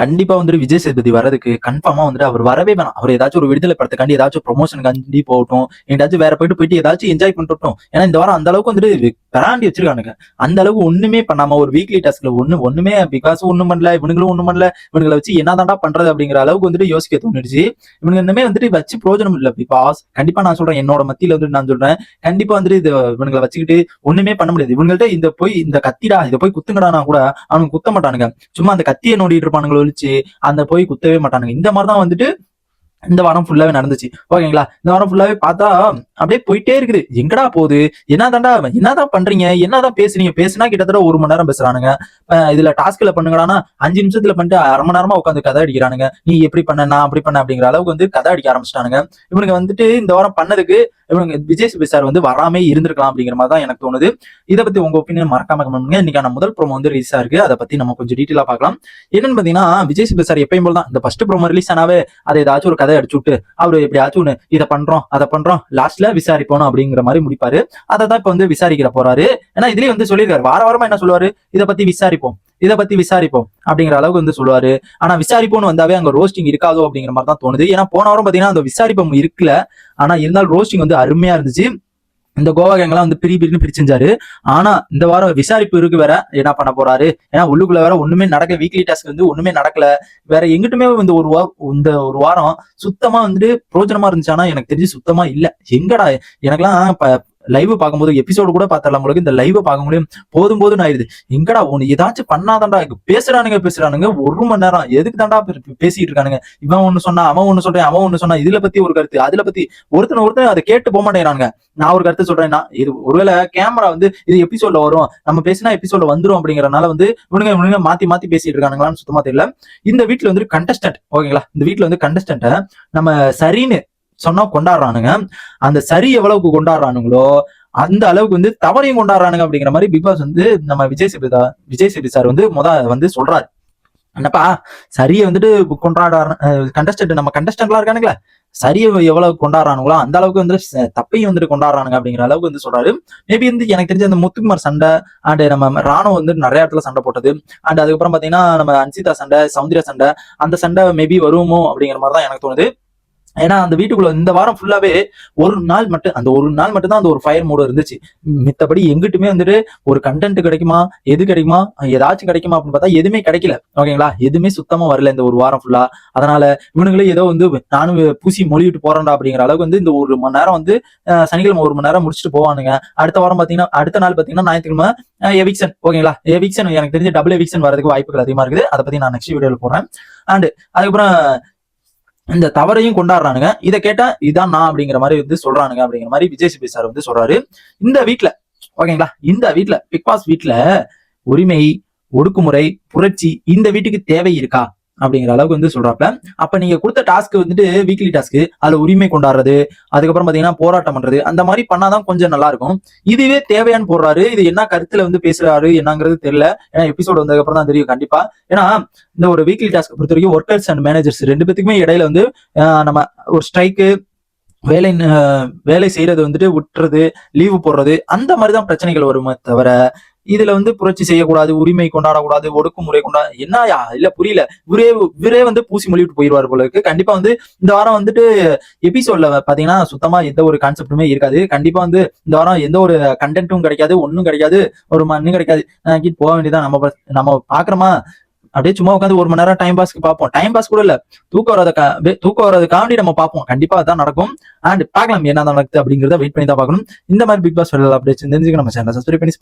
கண்டிப்பா வந்துட்டு விஜய் சேதுபதி வரதுக்கு கன்ஃபார்மா வந்துட்டு அவர் வரவே வேணாம். அவர் ஏதாச்சும் ஒரு விடுதலை படத்துக்காண்டி ஏதாச்சும் ப்ரொமோஷன் கண்டி போகட்டும் ஏதாச்சும் வேற போயிட்டு போயிட்டு ஏதாச்சும் என்ஜாய் பண்ணிட்டோம் ஏன்னா இந்த வாரம் அந்த அளவுக்கு வந்துட்டு பிராண்டி வச்சிருக்கானுங்க. அந்த அளவுக்கு ஒண்ணுமே பண்ணாம ஒரு வீக்லி டாஸ்க்ல ஒண்ணு ஒண்ணுமே பிகாஸ் ஒண்ணும் பண்ணல இவனுங்களும் ஒண்ணும் பண்ணல இவனுங்களை வச்சு என்னதான்டா பண்றது அப்படிங்கிற அளவுக்கு வந்துட்டு யோசிக்க தோணுச்சு. இவனுங்க இன்னுமே வந்துட்டு வச்சு பிரயோஜனம் இல்ல பிகாஸ் கண்டிப்பா நான் சொல்றேன் என்னோட மத்தியில வந்துட்டு நான் சொல்றேன் கண்டிப்பா வந்துட்டு இது இவனுங்களை வச்சுக்கிட்டு ஒண்ணுமே பண்ண முடியாது. இவங்கள்ட்ட இந்த போய் இந்த கத்திடா இதை போய் குத்துங்கடானா கூட அவனுக்கு குத்த மாட்டானுங்க சும்மா அந்த கத்தியை நோண்டிட்டு இருப்பானுங்க ஒழிச்சு அந்த போய் குத்தவே மாட்டானுங்க. இந்த மாதிரி தான் வந்துட்டு இந்த வாரம் ஃபுல்லாவே நடந்துச்சு. ஓகேங்களா? இந்த வாரம் ஃபுல்லாவே பார்த்தா அப்படியே போயிட்டே இருக்குது. எங்கடா போகுது? என்னதான்டா என்னதான் பண்றீங்க? என்னதான் பேசுறீங்க? பேசுனா கிட்டத்தட்ட ஒரு மணி நேரம் பேசுறானுங்க. இதுல டாஸ்க்ல பண்ணுங்கடானா அஞ்சு நிமிஷத்துல பண்ணிட்டு அரை மணி நேரமா உட்காந்து கதை அடிக்கிறானுங்க. நீ எப்படி பண்ண நான் அப்படி பண்ண அப்படிங்கிற அளவுக்கு வந்து கதை அடிக்க ஆரம்பிச்சிட்டானுங்க. இவனுங்க வந்துட்டு இந்த வாரம் பண்ணதுக்கு இவனுக்கு விஜய் சேதுபதி சார் வந்து வராமே இருந்திருக்கலாம் அப்படிங்கிற மாதிரி தான் எனக்கு தோணுது. இதை பத்தி உங்க ஒப்பீனியன் மறக்காம comment பண்ணுங்க. இன்னைக்கான முதல் ப்ரோமோ வந்து ரிலீஸ் இருக்கு. அதை பத்தி நம்ம கொஞ்சம் டீட்டெயிலா பார்க்கலாம். என்னன்னு பாத்தீங்கன்னா விஜய் சுபி சார் எப்பயும் போல தான் இந்த ஃபர்ஸ்ட் ப்ரோமோ ரிலீஸ் ஆனாவே அதை ஏதாச்சும் ஒரு கதை அடிச்சு விட்டு அவரு எப்படியாச்சும் ஒண்ணு இதை பண்றோம் அதை பண்றோம் லாஸ்ட்ல விசாரிப்போம் அப்படிங்கிற மாதிரி முடிப்பாரு. அதை தான் இப்ப வந்து விசாரிக்கிற போறாரு. ஏன்னா இதுலயே வந்து சொல்லியிருக்காரு. வார வாரமா என்ன சொல்லுவாரு? இதை பத்தி விசாரிப்போம் இதை பத்தி விசாரிப்போம் அப்படிங்கிற அளவுக்கு வந்து சொல்லுவாரு. ஆனா விசாரிப்போம்னு வந்தாவே அங்க ரோஸ்டிங் இருக்காதோ அப்படிங்கிற மாதிரி தான் தோணுது. ஏன்னா போன வாரம் பாத்தீங்கன்னா அந்த விசாரிப்பம் இருக்குல்ல ஆனா இருந்தாலும் ரோஸ்டிங் வந்து அருமையா இருந்துச்சு. இந்த கோவா கேங்கெல்லாம் வந்து பிரி பிரின்னு பிரிச்சிருந்தாரு. ஆனா இந்த வாரம் விசாரிப்பு இருக்கு வேற. என்ன பண்ண போறாரு? ஏன்னா உள்ளுக்குள்ள வேற ஒண்ணுமே நடக்க வீக்லி டாஸ்க் வந்து ஒண்ணுமே நடக்கல. வேற எங்கிட்டுமே இந்த ஒரு வாரம் இந்த ஒரு வாரம் சுத்தமா வந்துட்டு பிரோஜனமா இருந்துச்சானா எனக்கு தெரிஞ்சு சுத்தமா இல்ல. எங்கடா? எனக்கெல்லாம் இப்ப லைவ் பார்க்கும்போது எபிசோடு கூட பார்த்தரலாம் உங்களுக்கு இந்த லைவ் பார்க்க முடியும் போதும் போதும் ஆயிடுது. எங்கடா ஒண்ணு ஏதாச்சும் பண்ணாதான்டா பேசுறானுங்க பேசுறானுங்க. ஒரு மணி நேரம் எதுக்கு தாண்டா பேசிட்டு இருக்கானுங்க? இவன் ஒண்ணு சொன்னா அவன் ஒண்ணு சொல்றேன் அவன் ஒண்ணு சொன்னா இதுல பத்தி ஒரு கருத்து அதுல பத்தி ஒருத்தன் ஒருத்தன் அதை கேட்டு போக மாட்டேங்கிறானுங்க. நான் ஒரு கருத்து சொல்றேன்னா இது ஒருவேளை கேமரா வந்து இது எபிசோட்ல வரும். நம்ம பேசினா எபிசோட்ல வந்துரும் அப்படிங்கறனால வந்து இவனுங்க இவனுங்க மாத்தி மாத்தி பேசிட்டு இருக்கானுங்களான்னு சுத்தமா தெரியல. இந்த வீட்டுல வந்து கண்டஸ்டன்ட் ஓகேங்களா? இந்த வீட்டுல வந்து கண்டஸ்டன்ட்ட நம்ம சரின்னு சொன்னா கொண்டாடுறானுங்க. அந்த சரி எவ்வளவுக்கு கொண்டாடுறானுங்களோ அந்த அளவுக்கு வந்து தவறையும் கொண்டாடுறானுங்க அப்படிங்கிற மாதிரி பிக் பாஸ் வந்து நம்ம விஜய் சேதுபதி விஜய் சேபி சார் வந்து முத வந்து சொல்றாரு. என்னப்பா சரியை வந்துட்டு கொண்டாடுற கண்டஸ்டன்ட் நம்ம கண்டஸ்டன்ட்லாம் இருக்கானுங்களே சரியை எவ்வளவு கொண்டாடுறானுங்களோ அந்த அளவுக்கு வந்து தப்பையும் வந்துட்டு கொண்டாடுறானுங்க அப்படிங்கிற அளவுக்கு வந்து சொல்றாரு. மேபி வந்து எனக்கு தெரிஞ்ச அந்த முத்துக்குமார் சண்டை அண்ட் நம்ம ராணுவம் வந்து நிறைய இடத்துல சண்டை போட்டது. அண்ட் அதுக்கப்புறம் பாத்தீங்கன்னா நம்ம அன்சிதா சண்டை சௌந்தர்யா சண்டை அந்த சண்டை மேபி வருமோ அப்படிங்கிற மாதிரி தான் எனக்கு தோணுது. ஏன்னா அந்த வீட்டுக்குள்ள இந்த வாரம் ஃபுல்லாவே ஒரு நாள் மட்டும் அந்த ஒரு நாள் மட்டும் தான் அந்த ஒரு ஃபயர் மூடு இருந்துச்சு. மித்தபடி எங்கிட்டுமே வந்துட்டு ஒரு கண்டென்ட் கிடைக்குமா எது கிடைக்குமா ஏதாச்சும் கிடைக்குமா அப்படின்னு பார்த்தா எதுவுமே கிடைக்கல. ஓகேங்களா எதுவுமே சுத்தமா வரல இந்த ஒரு வாரம் ஃபுல்லா அதனால இவனுங்களே ஏதோ வந்து நானும் பூசி மொழிவிட்டு போறேன்டா அப்படிங்கிற அளவுக்கு வந்து இந்த ஒரு மணி நேரம் வந்து சனிக்கிழமை ஒரு மணி நேரம் முடிச்சுட்டு போவானுங்க. அடுத்த வாரம் பாத்தீங்கன்னா அடுத்த நாள் பாத்தீங்கன்னா ஞாயிற்றுக்கிழமை எவிக்சன் ஓகேங்களா எவிக்சன் எனக்கு தெரிஞ்ச டபுள் எவிக்சன் வரதுக்கு வாய்ப்புகள் அதிகமா இருக்குது. அதை பத்தி நான் நெக்ஸ்ட் வீடியோல போறேன் அண்ட் அதுக்கப்புறம் இந்த தவறையும் கொண்டாடுறானுங்க. இதை கேட்டா இதான் நான் அப்படிங்கிற மாதிரி வந்து சொல்றானுங்க அப்படிங்கிற மாதிரி விஜய் சிபி சார் வந்து சொல்றாரு. இந்த வீட்டுல ஓகேங்களா? இந்த வீட்டுல பிக் பாஸ் வீட்டுல உரிமை ஒடுக்குமுறை புரட்சி இந்த வீட்டுக்கு தேவை இருக்கா? அப்படிங்கிற அளவுக்கு வந்து சொல்றாப்ல. அப்ப நீங்க கொடுத்த டாஸ்க் வந்துட்டு வீக்லி டாஸ்க் அதுல உரிமை கொண்டாடுறது அதுக்கப்புறம் பாத்தீங்கன்னா போராட்டம் பண்றது அந்த மாதிரி பண்ணாதான் கொஞ்சம் நல்லா இருக்கும் இதுவே தேவையான்னு போடுறாரு இது என்ன கருத்துல வந்து பேசுறாரு என்னங்கிறது தெரியல. ஏன்னா எபிசோடு வந்ததுக்கு அப்புறம் தான் தெரியும் கண்டிப்பா. ஏன்னா இந்த ஒரு வீக்லி டாஸ்க் பொறுத்த வரைக்கும் ஒர்க்கர்ஸ் அண்ட் மேனேஜர்ஸ் ரெண்டு பேத்துக்குமே இடையில வந்து நம்ம ஒரு ஸ்ட்ரைக்கு வேலை வேலை செய்யறது வந்துட்டு விட்டுறது லீவு போடுறது அந்த மாதிரி தான் பிரச்சனைகள் வருமே தவிர இதுல வந்து புரட்சி செய்யக்கூடாது உரிமை கொண்டாடக்கூடாது ஒடுக்குமுறை கொண்டாட என்னயா? இல்ல புரியல. இவரே இவரே வந்து பூசி மொழிவிட்டு போயிடுவார் போல இருக்கு. கண்டிப்பா வந்து இந்த வாரம் வந்துட்டு எபிசோட்ல பாத்தீங்கன்னா சுத்தமா எந்த ஒரு கான்செப்டுமே இருக்காது. கண்டிப்பா வந்து இந்த வாரம் எந்த ஒரு கண்டென்ட்டும் கிடைக்காது ஒன்னும் கிடைக்காது ஒரு மண்ணும் கிடைக்காது. போக வேண்டியதான் நம்ம நம்ம பாக்குறோமா? அப்படியே சும்மா உட்காந்து ஒரு மணி நேரம் டைம் பாஸ்க்கு பார்ப்போம் டைம் பாஸ் கூட இல்ல. தூக்கம் வராத தூக்கம் வராத காமெடி நம்ம பார்ப்போம் கண்டிப்பா அதான் நடக்கும். அண்ட் பார்க்கலாம் என்ன நடக்குது அப்படிங்கறத வெயிட் பண்ணி தான் பார்க்கணும். இந்த மாதிரி பிக் பாஸ் அப்படியே தெரிஞ்சுக்க நம்ம சேனல் சப்ஸ்கிரைப் பண்ணி